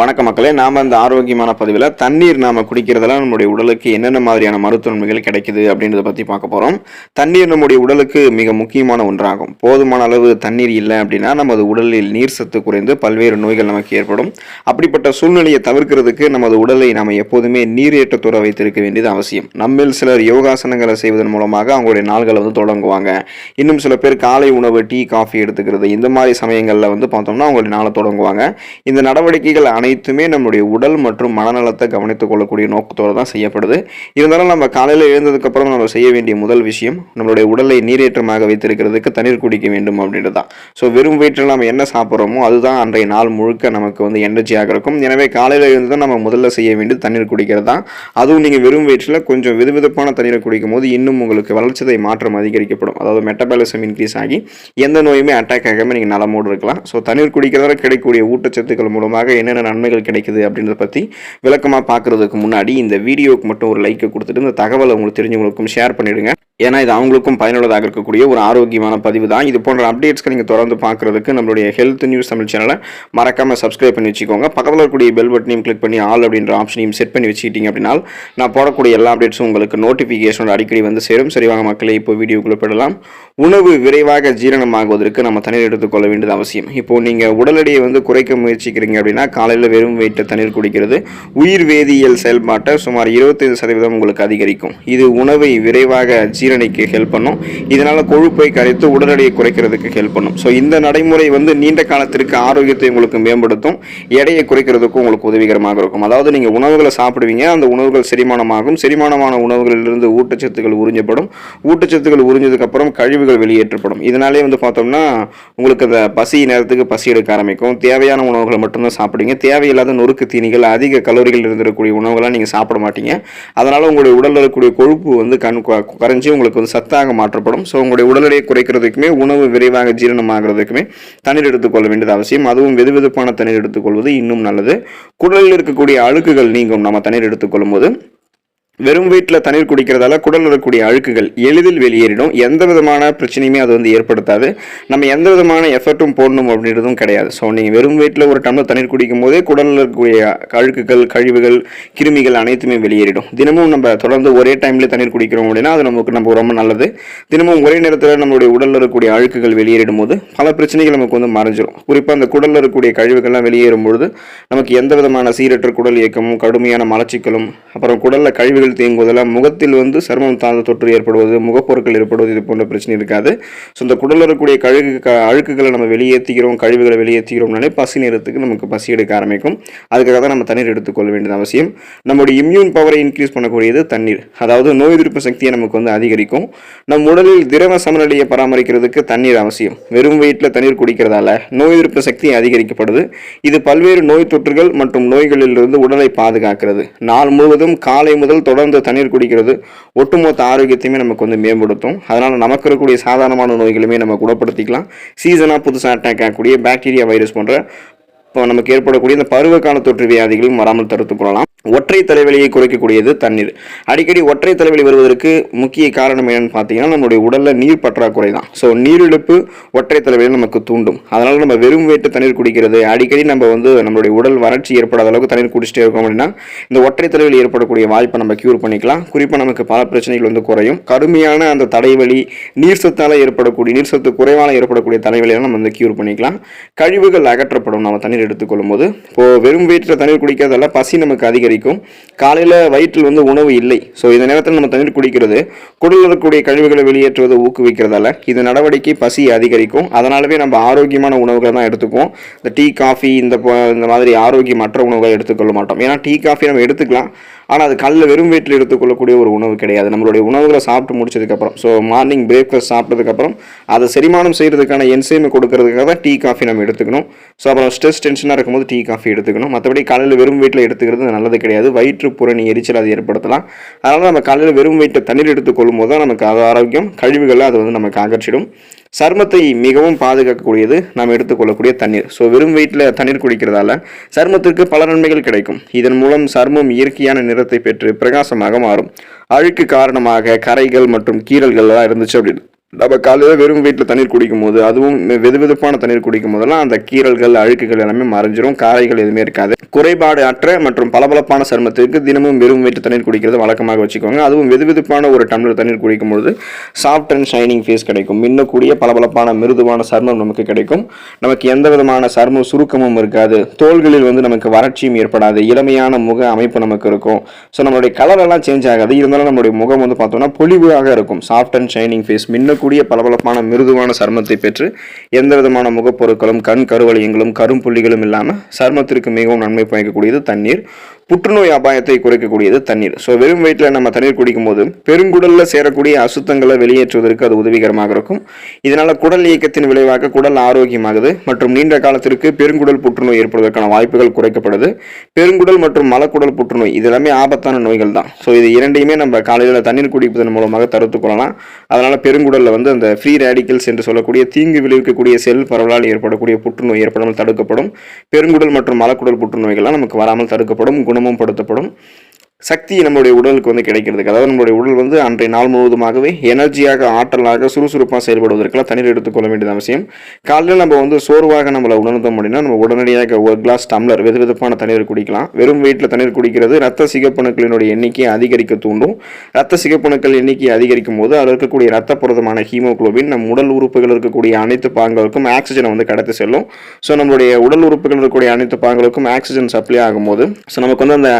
வணக்க மக்களே நாம் இந்த ஆரோக்கியமான பதிவில் தண்ணீர் நாம் குடிக்கிறதுல நம்முடைய உடலுக்கு என்னென்ன மாதிரியான மருத்துவ நன்மைகள் கிடைக்குது அப்படின்றத பற்றி பார்க்க போகிறோம் தண்ணீர் நம்முடைய உடலுக்கு மிக முக்கியமான ஒன்றாகும். போதுமான அளவு தண்ணீர் இல்லை அப்படின்னா நமது உடலில் நீர் சத்து குறைந்து பல்வேறு நோய்கள் நமக்கு ஏற்படும். அப்படிப்பட்ட சூழ்நிலையை தவிர்க்கிறதுக்கு நமது உடலை நாம் எப்போதுமே நீரேற்றத்துற வைத்திருக்க வேண்டியது அவசியம். நம்மில் சிலர் யோகாசனங்களை செய்வதன் மூலமாக அவங்களுடைய நாள்களை வந்து தொடங்குவாங்க. இன்னும் சில பேர் காலை உணவு டீ காஃபி எடுத்துக்கிறது இந்த மாதிரி சமயங்களில் வந்து பார்த்தோம்னா அவங்களுடைய நாளை தொடங்குவாங்க. இந்த நடவடிக்கைகள் அனைத்துமே நம்முடைய உடல் மற்றும் மனநலத்தை கவனித்துக் கொள்ளக்கூடிய நோக்கத்தோடு தான் செய்யப்படுது. இருந்தாலும் நம்ம காலையில் எழுந்ததுக்கப்புறம் நம்ம செய்ய வேண்டிய முதல் விஷயம் நம்மளுடைய உடலை நீரேற்றமாக வைத்திருக்கிறதுக்கு தண்ணீர் குடிக்க வேண்டும் அப்படின்றது தான். ஸோ வெறும் வயிற்றில் நம்ம என்ன சாப்பிட்றோமோ அதுதான் அன்றைய நாள் முழுக்க நமக்கு வந்து எனர்ஜியாக இருக்கும். எனவே காலையில் எழுந்து தான் நம்ம முதல்ல செய்ய வேண்டியது தண்ணீர் குடிக்கிறது தான். அதுவும் நீங்கள் வெறும் வயிற்றில் கொஞ்சம் விதவிதப்பான தண்ணீரை குடிக்கும் போது இன்னும் உங்களுக்கு வளர்ச்சிதை மாற்றம் அதிகரிக்கப்படும். அதாவது மெட்டபாலிசம் இன்க்ரீஸ் ஆகி எந்த நோயுமே அட்டாக் ஆகாமல் நீங்கள் நலமோடு இருக்கலாம். ஸோ தண்ணீர் குடிக்கிறதால கிடைக்கக்கூடிய ஊட்டச்சத்துக்கள் மூலமாக என்னென்ன நன்மைகள் கிடைக்குது அப்படின்றத பற்றி விளக்கமாக பார்க்குறதுக்கு முன்னாடி இந்த வீடியோவுக்கு மட்டும் ஒரு லைக்கை கொடுத்துட்டு இந்த தகவலை உங்களுக்கு தெரிஞ்சவங்களுக்கும் ஷேர் பண்ணிடுங்க. ஏன்னா இது அவங்களுக்கும் பயனுள்ளதாக இருக்கக்கூடிய ஒரு ஆரோக்கியமான பதிவு தான். இது போன்ற அப்டேட்ஸ்க்கு நீங்கள் தொடர்ந்து பார்க்குறதுக்கு நம்மளுடைய ஹெல்த் நியூஸ் தமிழ் சேனலை மறக்காமல் சப்ஸ்கிரைப் பண்ணி வச்சுக்கோங்க. பக்கத்தில் இருக்கக்கூடிய பெல் பட்டனையும் கிளிக் பண்ணி ஆல் அப்படின்ற ஆப்ஷனையும் செட் பண்ணி வச்சுக்கிட்டீங்க அப்படின்னா நான் போடக்கூடிய எல்லா அப்டேட்ஸும் உங்களுக்கு நோட்டிஃபிகேஷனோட அடிக்கடி வந்து சேரும். சரிவாக மக்களை இப்போ வீடியோக்குள்ளே போடலாம் உணவு விரைவாக ஜீரணமாகுவதற்கு நம்ம தண்ணீர் எடுத்துக்கொள்ள வேண்டியது அவசியம். இப்போ நீங்கள் உடல் எடையை வந்து குறைக்க முயற்சிக்கிறீங்க அப்படின்னா காலையில் வெறும் வெயிட்ட தண்ணீர் குடிக்கிறது. உயிர் வேதியியல் செயல்பாட்டை சுமார் இருபத்தைந்து சதவீதம் உங்களுக்கு அதிகரிக்கும். இது உணவை விரைவாக ஜீரணிக்க ஹெல்ப் பண்ணும். இதனால் கொழுப்பை கரைத்து உடல் எடையை குறைக்கிறதுக்கு ஹெல்ப் பண்ணும். ஸோ இந்த நடைமுறை வந்து நீண்ட காலத்திற்கு ஆரோக்கியத்தை உங்களுக்கு மேம்படுத்தும். எடையை குறைக்கிறதுக்கும் உங்களுக்கு உதவிகரமாக இருக்கும். அதாவது நீங்கள் உணவுகளை சாப்பிடுவீங்க. அந்த உணவுகள் செரிமானமாகும். செரிமானமான உணவுகளிலிருந்து ஊட்டச்சத்துக்கள் உறிஞ்சப்படும். ஊட்டச்சத்துக்கள் உறிஞ்சதுக்கப்புறம் கழிவுகள் வெளியேற்றப்படும். இதனாலே வந்து பார்த்தோம்னா உங்களுக்கு அந்த பசி நேரத்துக்கு பசி எடுக்க ஆரம்பிக்கும். தேவையான உணவுகளை மட்டும்தான் சாப்பிடுவீங்க. தேவையில்லாத நொறுக்கு தீனிகள் அதிக கலோரிகள் இருந்திருக்கக்கூடிய உணவுகளாக நீங்கள் சாப்பிட மாட்டீங்க. அதனால் உங்களுடைய உடலில் இருக்கக்கூடிய கொழுப்பு வந்து கண் கு- குறைஞ்சி உங்களுக்கு வந்து சத்தாக மாற்றப்படும். ஸோ உங்களுடைய உடல் எடையை குறைக்கிறதுக்குமே உணவு விரைவாக ஜீரணமாகிறதுக்குமே தண்ணீர் எடுத்துக்கொள்ள வேண்டியது அவசியம். அதுவும் வெதுவெதுப்பான தண்ணீர் எடுத்துக்கொள்வது இன்னும் நல்லது. குடலில் இருக்கக்கூடிய அழுக்குகள் நீங்கும். நம்ம தண்ணீர் எடுத்துக்கொள்ளும் போது வெறும் வீட்டில் தண்ணீர் குடிக்கிறதால குடலில் இருக்கக்கூடிய அழுக்குகள் எளிதில் வெளியேறிடும். எந்த விதமான பிரச்சனையுமே அது வந்து ஏற்படுத்தாது. நம்ம எந்த விதமான எஃபர்ட்டும் போடணும் அப்படின்றதும் கிடையாது. ஸோ நீங்கள் வெறும் வீட்டில் ஒரு டம்ளர் தண்ணீர் குடிக்கும் போதே குடலில் இருக்கக்கூடிய அழுக்குகள் கழிவுகள் கிருமிகள் அனைத்துமே வெளியேறிடும். தினமும் நம்ம தொடர்ந்து ஒரே டைமில் தண்ணீர் குடிக்கிறோம் அப்படின்னா அது நமக்கு நம்ம ரொம்ப நல்லது. தினமும் ஒரே நேரத்தில் நம்மளுடைய உடலில் இருக்கக்கூடிய அழுக்குகள் வெளியேறிடும் போது பல பிரச்சனைகள் நமக்கு வந்து மறைஞ்சிடும் குறிப்பாக அந்த குடலில் இருக்கக்கூடிய கழிவுகள்லாம் வெளியேறும் பொழுது நமக்கு எந்த விதமான சீரற்ற குடல் இயக்கமும் கடுமையான மலச்சிக்கலும் அப்புறம் குடலில் கழிவு கழிவுகள் தேங்குவதெல்லாம் முகத்தில் வந்து சருமம் தாழ்ந்த தொற்று ஏற்படுவது முகப்பொருட்கள் ஏற்படுவது இது போன்ற பிரச்சனை இருக்காது. ஸோ இந்த குடல் வரக்கூடிய கழுகு அழுக்குகளை நம்ம வெளியேற்றிக்கிறோம் கழிவுகளை வெளியேற்றிக்கிறோம்னாலே பசி நேரத்துக்கு நமக்கு பசி எடுக்க ஆரம்பிக்கும். அதுக்காக தான் நம்ம தண்ணீர் எடுத்துக்கொள்ள வேண்டியது அவசியம். நம்முடைய இம்யூன் பவரை இன்க்ரீஸ் பண்ணக்கூடியது தண்ணீர். அதாவது நோய் எதிர்ப்பு சக்தியை நமக்கு வந்து அதிகரிக்கும். நம் உடலில் திரவ சமநிலையை பராமரிக்கிறதுக்கு தண்ணீர் அவசியம். வெறும் வயிற்றில் தண்ணீர் குடிக்கிறதால நோய் எதிர்ப்பு சக்தி அதிகரிக்கப்படுது. இது பல்வேறு நோய் தொற்றுகள் மற்றும் நோய்களிலிருந்து உடலை பாதுகாக்கிறது. நாள் முழுவதும் காலை முதல் தொடர்ந்து தண்ணீர் குடிக்கிறது. ஒட்டுமொத்த ஆரோக்கியத்தையுமே நமக்கு வந்து மேம்படுத்தும். அதனால் நமக்கு இருக்கக்கூடிய சாதாரணமான நோய்களுமே நம்ம குணப்படுத்திக்கலாம். சீசனாக புதுசாக அட்டாக் ஆகக்கூடிய பாக்டீரியா வைரஸ் போன்ற இப்போ நமக்கு ஏற்படக்கூடிய இந்த பருவகால தொற்று வியாதிகளையும் வராமல் தடுத்துக் கொள்ளலாம். ஒற்றை தலைவலியை குறைக்கக்கூடியது தண்ணீர். அடிக்கடி ஒற்றை தலைவலி வருவதற்கு முக்கிய காரணம் என்னென்னு பார்த்தீங்கன்னா நம்மளுடைய உடலில் நீர் பற்றாக்குறை தான். ஸோ நீரிழப்பு ஒற்றை தலைவலியை நமக்கு தூண்டும். அதனால் நம்ம வெறும் வேட்டு தண்ணீர் குடிக்கிறது அடிக்கடி நம்ம வந்து நம்மளுடைய உடல் வறட்சி ஏற்படாத அளவுக்கு தண்ணீர் குடிச்சிட்டே இருக்கோம் அப்படின்னா இந்த ஒற்றை தலைவலி ஏற்படக்கூடிய வாய்ப்பை நம்ம க்யூர் பண்ணிக்கலாம். குறிப்பாக நமக்கு பல பிரச்சனைகள் வந்து குறையும். கடுமையான அந்த தடைவலி நீர் சத்தால் ஏற்படக்கூடிய நீர் சத்து குறைவால் ஏற்படக்கூடிய தலைவலியெல்லாம் நம்ம வந்து க்யூர் பண்ணிக்கலாம். கழிவுகள் அகற்றப்படும். நம்ம தண்ணீர் எடுத்துக்கொள்ளும் போது இப்போது வெறும் வேட்டில் தண்ணீர் குடிக்கிறதால பசி நமக்கு அதிகரிக்கும். காலையில் வயிற்றில் வந்து உணவு இல்லை. ஸோ இந்த நேரத்தில் நம்ம தண்ணீர் குடிக்கிறது குடலில் இருக்கக்கூடிய கழிவுகளை வெளியேற்றுவதை ஊக்குவிக்கிறதால இது நடவடிக்கை பசி அதிகரிக்கும். அதனாலவே நம்ம ஆரோக்கியமான உணவுகளை தான் எடுத்துக்குவோம். இந்த டீ காஃபி இந்த இந்த மாதிரி ஆரோக்கியமற்ற உணவுகளை எடுத்துக்கொள்ள மாட்டோம். ஏன்னா டீ காஃபி நம்ம எடுத்துக்கலாம். ஆனால் அது காலையில் வெறும் வயிற்றில் எடுத்துக்கொள்ளக்கூடிய ஒரு உணவு கிடையாது. நம்மளுடைய உணவுகளை சாப்பிட்டு முடிச்சதுக்கப்புறம் ஸோ மார்னிங் பிரேக்ஃபாஸ்ட் சாப்பிட்டதுக்கப்புறம் அதை செரிமானம் செய்கிறதுக்கான என்சைமை கொடுக்கறதுக்காக தான் டீ காஃபி நம்ம எடுத்துக்கணும். ஸோ அப்புறம் ஸ்ட்ரெஸ் டென்ஷனாக இருக்கும்போது டீ காஃபி எடுத்துக்கணும். மற்றபடி காலையில் வெறும் வயிற்றில் எடுத்துக்கிறது நல்லது கிடையாது. வயிற்று புறணி எரிச்சல் அது ஏற்படுத்தலாம். அதனால் நம்ம காலையில் வெறும் வயிற்று தண்ணீர் எடுத்துக்கொள்ளும் போது தான் நமக்கு அது ஆரோக்கியம் கழிவுகளை அது வந்து நமக்கு அகற்றிடும். சருமத்தை மிகவும் பாதுகாக்கக்கூடியது. நாம் எடுத்துக்கொள்ளக்கூடிய தண்ணீர். ஸோ வெறும் வயிற்றில் தண்ணீர் குடிக்கிறதால சருமத்திற்கு பல நன்மைகள் கிடைக்கும். இதன் மூலம் சருமம் இயற்கையான நிறத்தை பெற்று பிரகாசமாக மாறும். அழுக்கு காரணமாக கரைகள் மற்றும் கீறல்கள் எல்லாம் இருந்துச்சு அப்படின்னு. நம்ம காலையில் வெறும் வீட்டில் தண்ணீர் குடிக்கும் போது அதுவும் வெது வெதுப்பான தண்ணீர் குடிக்கும் போதெல்லாம் அந்த கீறல்கள் அழுக்குகள் எல்லாமே மறைஞ்சிரும். காரைகள் எதுவுமே இருக்காது. குறைபாடு அற்ற மற்றும் பளபளப்பான சருமத்திற்கு தினமும் வெறும் வீட்டு தண்ணீர் குடிக்கிறது வழக்கமாக வச்சுக்கோங்க. அதுவும் வெது வெதுப்பான ஒரு டம்ளர் தண்ணீர் குடிக்கும் பொழுது சாஃப்ட் அண்ட் ஷைனிங் ஃபேஸ் கிடைக்கும். மின்னக்கூடிய பளபளப்பான மிருதுவான சருமம் நமக்கு கிடைக்கும். நமக்கு எந்த விதமான சரும சுருக்கமும் இருக்காது. தோள்களில் வந்து நமக்கு வறட்சியும் ஏற்படாது. இளமையான முக அமைப்பு நமக்கு இருக்கும். ஸோ நம்மளுடைய கலர் எல்லாம் சேஞ்ச் ஆகாது. இருந்தாலும் நம்மளுடைய முகம் வந்து பார்த்தோம்னா பொலிவாக இருக்கும். சாஃப்ட் அண்ட் ஷைனிங் ஃபேஸ் இருக்கக்கூடிய பளபளப்பான மிருதுவான சருமத்தை பெற்று எந்த விதமான முகப்பொருட்களும் கண் கருவளையங்களும் கரும்புள்ளிகளும் இல்லாமல் சருமத்திற்கு மிகவும் நன்மை பயக்கக்கூடியது தண்ணீர். புற்றுநோய் அபாயத்தை குறைக்கக்கூடியது தண்ணீர். ஸோ வெறும் வயிற்றில் நம்ம தண்ணீர் குடிக்கும்போது பெருங்குடலில் சேரக்கூடிய அசுத்தங்களை வெளியேற்றுவதற்கு அது உதவிகரமாக இருக்கும். இதனால் குடல் இயக்கத்தின் விளைவாக குடல் ஆரோக்கியமாகுது மற்றும் நீண்ட காலத்திற்கு பெருங்குடல் புற்றுநோய் ஏற்படுவதற்கான வாய்ப்புகள் குறைக்கப்படுது. பெருங்குடல் மற்றும் மலக்குடல் புற்றுநோய் இது எல்லாமே ஆபத்தான நோய்கள் தான். ஸோ இது இரண்டையுமே நம்ம காலையில் தண்ணீர் குடிப்பதன் மூலமாக தடுத்து கொள்ளலாம். அதனால் பெருங்குடலில் வந்து அந்த ஃப்ரீ ரேடிக்கல்ஸ் என்று சொல்லக்கூடிய தீங்கு விளைவிக்கக்கூடிய செல் பரவலால் ஏற்படக்கூடிய புற்றுநோய் ஏற்படாமல் தடுக்கப்படும். பெருங்குடல் மற்றும் மலக்குடல் புற்றுநோய்கள்லாம் நமக்கு வராமல் தடுக்கப்படும். குணம் படுத்தப்படும் சக்தி நம்மளுடைய உடலுக்கு வந்து கிடைக்கிறதுக்கு. அதாவது நம்மளுடைய உடல் வந்து அன்றைய நாள் முழுவதுமாகவே எனர்ஜியாக ஆற்றலாக சுறுசுறுப்பாக செயல்படுவதற்கெல்லாம் தண்ணீர் எடுத்துக்கொள்ள வேண்டியது அவசியம். காலையில் நம்ம வந்து சோர்வாக நம்மளை உணர்ந்தோம் அப்படின்னா நம்ம உடனடியாக ஒரு கிளாஸ் டம்ளர் வெது வெதுப்பான தண்ணீர் குடிக்கலாம். வெறும் வீட்டில் தண்ணீர் குடிக்கிறது ரத்த சிகப்பணுக்களினுடைய எண்ணிக்கையை அதிகரிக்க தூண்டும். ரத்த சிகப்பணுக்கள் எண்ணிக்கையை அதிகரிக்கும் போது அதில் இருக்கக்கூடிய ரத்த புரதமான ஹீமோகுளோபின் நம் உடல் உறுப்புகள் இருக்கக்கூடிய அனைத்து பாங்களுக்கும் ஆக்சிஜனை வந்து கடத்தி செல்லும். ஸோ நம்மளுடைய உடல் உறுப்புகள் இருக்கக்கூடிய அனைத்து பாங்களுக்கும் ஆக்சிஜன் சப்ளை ஆகும்போது ஸோ நமக்கு வந்து அந்த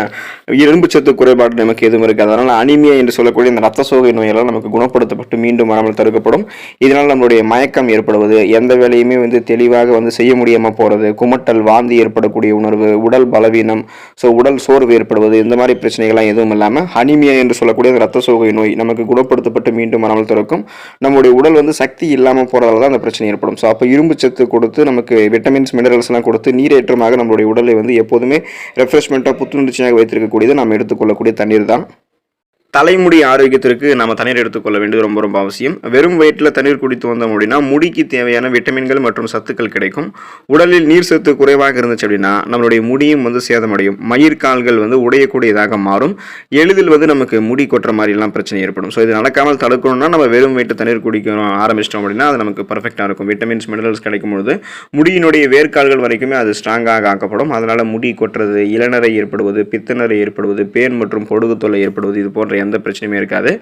இரும்பு சத்து குறைபாடு நமக்கு எதுவும் இருக்காது. அதனால் அனிமியா என்று சொல்லக்கூடிய இந்த ரத்த சோகை நோயெல்லாம் நமக்கு குணப்படுத்தப்பட்டு மீண்டும் வராமல் தடுக்கப்படும். இதனால் நம்மளுடைய மயக்கம் ஏற்படுவது எந்த வேலையுமே வந்து தெளிவாக வந்து செய்ய முடியாமல் போகிறது குமட்டல் வாந்தி ஏற்படக்கூடிய உணர்வு உடல் பலவீனம் ஸோ உடல் சோர்வு ஏற்படுவது இந்த மாதிரி பிரச்சனைகள்லாம் எதுவும் இல்லாமல் அனிமியா என்று சொல்லக்கூடிய இந்த ரத்த சோகை நோய் நமக்கு குணப்படுத்தப்பட்டு மீண்டும் வராமல் திறக்கும். நம்மளுடைய உடல் வந்து சக்தி இல்லாமல் போகிறதால தான் அந்த பிரச்சனை ஏற்படும். ஸோ அப்போ இரும்பு சத்து கொடுத்து நமக்கு விட்டமின்ஸ் மினரல்ஸ்லாம் கொடுத்து நீரேற்றமாக நம்மளுடைய உடலை வந்து எப்போதுமே ரெஃப்ரெஷ்மெண்ட்டாக புத்துணர்ச்சியாக வைத்திருக்கக்கூடியது எடுத்துக்கோ எடுத்துக்கொள்ளக்கூடிய தண்ணீர் தான் தலைமுடி ஆரோக்கியத்திற்கு நம்ம தண்ணீர் எடுத்துக்கொள்ள வேண்டியது ரொம்ப ரொம்ப அவசியம். வெறும் வயிற்றில் தண்ணீர் குடித்து வந்தோம் அப்படின்னா முடிக்கு தேவையான விட்டமின்கள் மற்றும் சத்துக்கள் கிடைக்கும். உடலில் நீர் சத்து குறைவாக இருந்துச்சு அப்படின்னா நம்மளுடைய முடியும் வந்து சேதமடையும். மயிர்கால்கள் வந்து உடையக்கூடியதாக மாறும். எளிதில் வந்து நமக்கு முடி கொட்டுற மாதிரிலாம் பிரச்சனை ஏற்படும். ஸோ இது நடக்காமல் தடுக்கணும்னா நம்ம வெறும் வயிற்று தண்ணீர் குடிக்கணும் ஆரம்பிச்சிட்டோம் அப்படின்னா அது நமக்கு பர்ஃபெக்டாக இருக்கும். விட்டமின்ஸ் மினரல்ஸ் கிடைக்கும் பொழுது முடியினுடைய வேர்க்கால்கள் வரைக்குமே அது ஸ்ட்ராங்காக ஆக்கப்படும். அதனால் முடி கொட்டுறது இளநரை ஏற்படுவது பித்தநரை ஏற்படுவது பேன் மற்றும் பொடுகு தொல்லை ஏற்படுவது இது போன்ற எந்த பிரச்சனையுமே இருக்காது.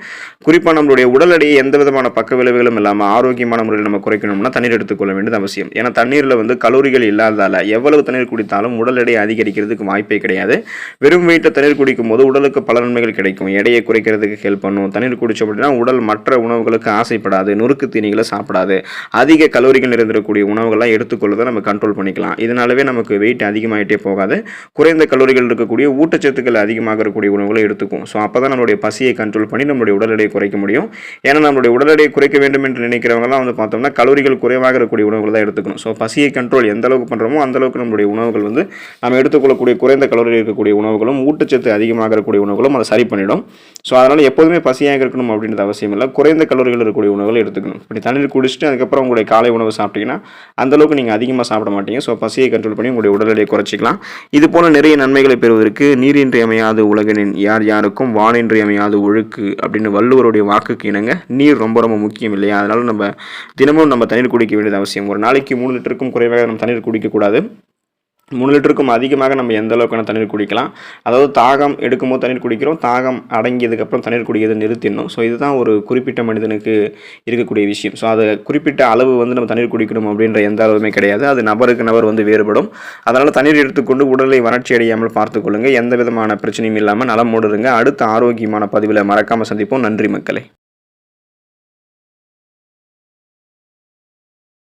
குறிப்பாக நம்மளுடைய உடல் எடையை எந்த விதமான பக்க விளைவுகளும் இல்லாமல் ஆரோக்கியமான முறையில் நம்ம குறைக்கணும்னா தண்ணீர் எடுத்துக்கொள்ள வேண்டியது அவசியம். ஏன்னா தண்ணீரில் வந்து கலோரிகள் இல்லாததால் எவ்வளவு தண்ணீர் குடித்தாலும் உடல் எடையை அதிகரிக்கிறதுக்கு வாய்ப்பே கிடையாது. வெறும் வீட்டில் தண்ணீர் குடிக்கும் போது உடலுக்கு பல நன்மைகள் கிடைக்கும். எடையை குறைக்கிறதுக்கு ஹெல்ப் பண்ணும். தண்ணீர் குடிச்சோம் அப்படின்னா உடல் மற்ற உணவுகளுக்கு ஆசைப்படாது. நொறுக்கு தீனிகளை சாப்பிடாது. அதிக கலோரிகள் நிறைந்திருக்கக்கூடிய உணவுகள்லாம் எடுத்துக்கொள்வதை நம்ம கண்ட்ரோல் பண்ணிக்கலாம். இதனாலவே நமக்கு வெயிட் அதிகமாகிட்டே போகாது. குறைந்த கலோரிகள் இருக்கக்கூடிய ஊட்டச்சத்துக்கள் அதிகமாக இருக்கக்கூடிய உணவுகளை எடுத்துக்கும் ஸோ அப்போ தான் நம்மளுடைய பசியை கண்ட்ரோல் பண்ணி நம்மளுடைய உடல் எடையை குறைக்க முடியும். ஏன்னா நம்மளுடைய உடல் எடையை குறைக்க வேண்டும் என்று நினைக்கிறவங்கலாம் வந்து பார்த்தோம்னா கலோரிகள் குறைவாக இருக்கக்கூடிய உணவுகள் தான் எடுத்துக்கணும். ஸோ பசியை கண்ட்ரோல் எந்த அளவுக்கு பண்ணுறோமோ அந்த அளவுக்கு நம்மளுடைய உணவுகள் வந்து நம்ம எடுத்துக்கொள்ளக்கூடிய குறைந்த கலோரி இருக்கக்கூடிய உணவுகளும் ஊட்டச்சத்து அதிகமாக இருக்கக்கூடிய உணவுகளும் அதை சரி பண்ணிடும். ஸோ அதனால் எப்போதுமே பசியாக இருக்கணும் அப்படின்றது அவசியம் இல்லை. குறைந்த கலோரிகள் இருக்கக்கூடிய உணவுகள் எடுத்துக்கணும். இப்படி தண்ணீர் குடிச்சிட்டு அதுக்கப்புறம் உங்களுடைய காலை உணவு சாப்பிட்டீங்கன்னா அந்த அளவுக்கு நீங்கள் அதிகமாக சாப்பிட மாட்டீங்க. ஸோ பசியை கண்ட்ரோல் பண்ணி உங்களுடைய உடல் எடையை குறைச்சிக்கலாம். இது போல நிறைய நன்மைகளை பெறுவதற்கு நீரின்றி அமையாது உலகனின் யார் யாருக்கும் வானின்றி அது ஒழுக்கு அப்படின்னு வள்ளுவருடைய வாக்குக்கு இணங்க நீர் ரொம்ப ரொம்ப முக்கியம் இல்லையா? அதனால நம்ம தினமும் நம்ம தண்ணீர் குடிக்க வேண்டியது அவசியம். ஒரு நாளைக்கு மூணு லிட்டருக்கும் குறைவாக நம்ம தண்ணீர் குடிக்கக்கூடாது. மூணு லிட்டருக்கும் அதிகமாக நம்ம எந்த அளவுக்கான தண்ணீர் குடிக்கலாம். அதாவது தாகம் எடுக்கும்போது தண்ணீர் குடிக்கிறோம். தாகம் அடங்கியதுக்கப்புறம் தண்ணீர் குடிக்கிறதை நிறுத்திடணும். ஸோ இதுதான் ஒரு குறிப்பிட்ட மனிதனுக்கு இருக்கக்கூடிய விஷயம். ஸோ அது குறிப்பிட்ட அளவு வந்து நம்ம தண்ணீர் குடிக்கணும் அப்படின்ற எந்த அளவுமே கிடையாது. அது நபருக்கு நபர் வந்து வேறுபடும். அதனால் தண்ணீர் எடுத்துக்கொண்டு உடலை வறட்சி அடையாமல் பார்த்துக்கொள்ளுங்கள் எந்த விதமான பிரச்சனையும் இல்லாமல் நலம் இருங்க அடுத்த ஆரோக்கியமான பதிவில் மறக்காமல் சந்திப்போம். நன்றி மக்களே.